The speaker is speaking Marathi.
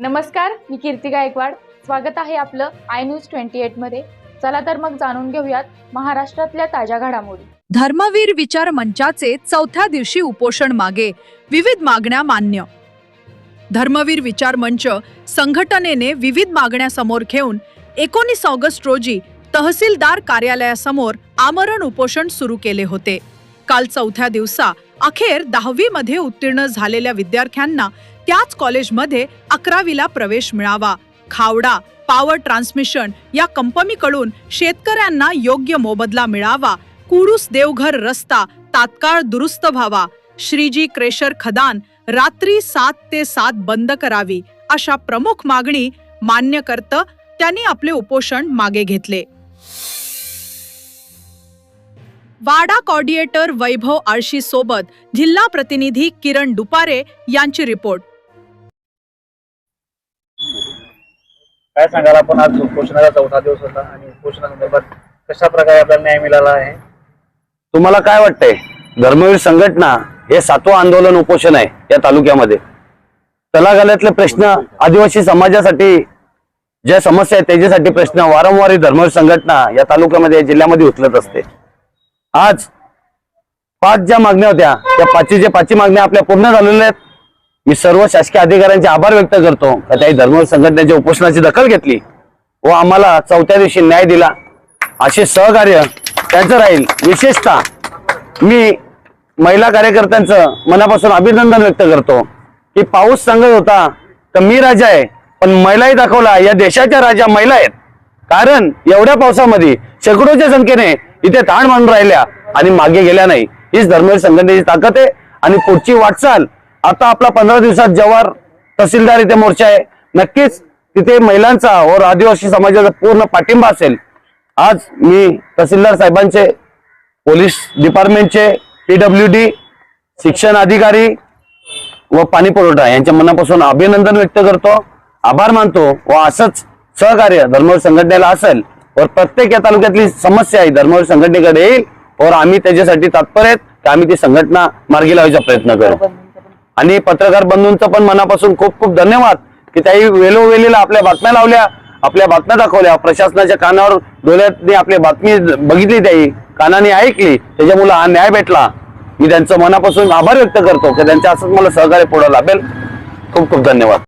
नमस्कार मी कीर्ती गायकवाड. स्वागत आहे आपलं आय न्यूज ट्वेंटी मध्ये. चला तर मग जाणून घेऊयात महाराष्ट्रातल्या ताज्या घडामोडी. धर्मवीर विचार मंचाचे चौथ्या दिवशी उपोषण मागे. विविध मागण्या मान्य. धर्मवीर विचार मंच संघटनेने विविध मागण्या समोर घेऊन एकोणीस ऑगस्ट रोजी तहसीलदार कार्यालयासमोर आमरण उपोषण सुरू केले होते. काल चौथ्या दिवसा अखेर दहावी मध्ये उत्तीर्ण झालेल्या विद्यार्थ्यांना त्याच कॉलेजमध्ये अकरावीला प्रवेश मिळावा. खावडा पॉवर ट्रान्समिशन या कंपनीकडून शेतकऱ्यांना योग्य मोबदला मिळावा. कुडूस देवघर रस्ता तात्काळ दुरुस्त व्हावा. श्रीजी क्रेशर खदान रात्री सात ते सात बंद करावी अशा प्रमुख मागणी मान्य करत त्यांनी आपले उपोषण मागे घेतले. वाडा कॉर्डिएटर वैभव आळशी सोबत जिल्हा प्रतिनिधी किरण दुपारे यांची रिपोर्ट. काय सांगाल आपण? आज उपोषणाचा चौथा दिवस होता आणि उपोषणासंदर्भात कशा प्रकारे आपल्याला न्याय मिळाला आहे? तुम्हाला काय वाटतंय? धर्मवीर संघटना हे सातवं आंदोलन उपोषण आहे या तालुक्यामध्ये. तलागाल्यातले प्रश्न आदिवासी समाजासाठी ज्या समस्या आहेत त्याच्यासाठी प्रश्न वारंवार ही धर्मवीर संघटना या तालुक्यामध्ये या जिल्ह्यामध्ये उचलत असते. आज पाच ज्या मागण्या होत्या त्या पाचीच्या पाचही मागण्या आपल्या पूर्ण झालेल्या आहेत. मी सर्व शासकीय अधिकाऱ्यांचे आभार व्यक्त करतो. का त्याही धर्म संघटनेच्या उपोषणाची दखल घेतली. व आम्हाला चौथ्या दिवशी न्याय दिला. असे सहकार्य त्यांचं राहील. विशेषतः मी महिला कार्यकर्त्यांचं मनापासून अभिनंदन व्यक्त करतो. की पाऊस सांगत होता तर मी राजा आहे. पण महिलाही दाखवला या देशाच्या राजा महिला आहेत. कारण एवढ्या पावसामध्ये शेकडोच्या संख्येने इथे ताण मानून राहिल्या आणि मागे गेल्या नाही. हीच धर्मवीर संघटनेची ताकद आहे आणि पुढची वाटचाल आता आपला पंधरा दिवसात जवार तहसीलदार इथे मोर्चा आहे. नक्कीच तिथे महिलांचा व आदिवासी समाजाचा पूर्ण पाठिंबा असेल. आज मी तहसीलदार साहेबांचे पोलीस डिपार्टमेंटचे पीडब्ल्यू डी शिक्षण अधिकारी व पाणी पुरवठा यांच्या मनापासून अभिनंदन व्यक्त करतो. आभार मानतो व असंच सहकार्य धर्मवीर संघटनेला असेल व प्रत्येक या तालुक्यातली समस्या आहे धर्मवीर संघटनेकडे येईल व आम्ही त्याच्यासाठी तात्पर्य आहेत की आम्ही ती संघटना मार्गी लावायचा प्रयत्न करू. आणि पत्रकार बंधूंचं पण मनापासून खूप खूप धन्यवाद की त्याही वेळोवेळीला आपल्या बातम्या लावल्या आपल्या बातम्या दाखवल्या. प्रशासनाच्या कानावर डोळ्यातने आपली बातमी बघितली त्याही कानाने ऐकली. त्याच्यामुळे हा न्याय भेटला. मी त्यांचं मनापासून आभार व्यक्त करतो की त्यांच्या असंच मला सहकार्य पुढे लाभेल. खूप खूप धन्यवाद.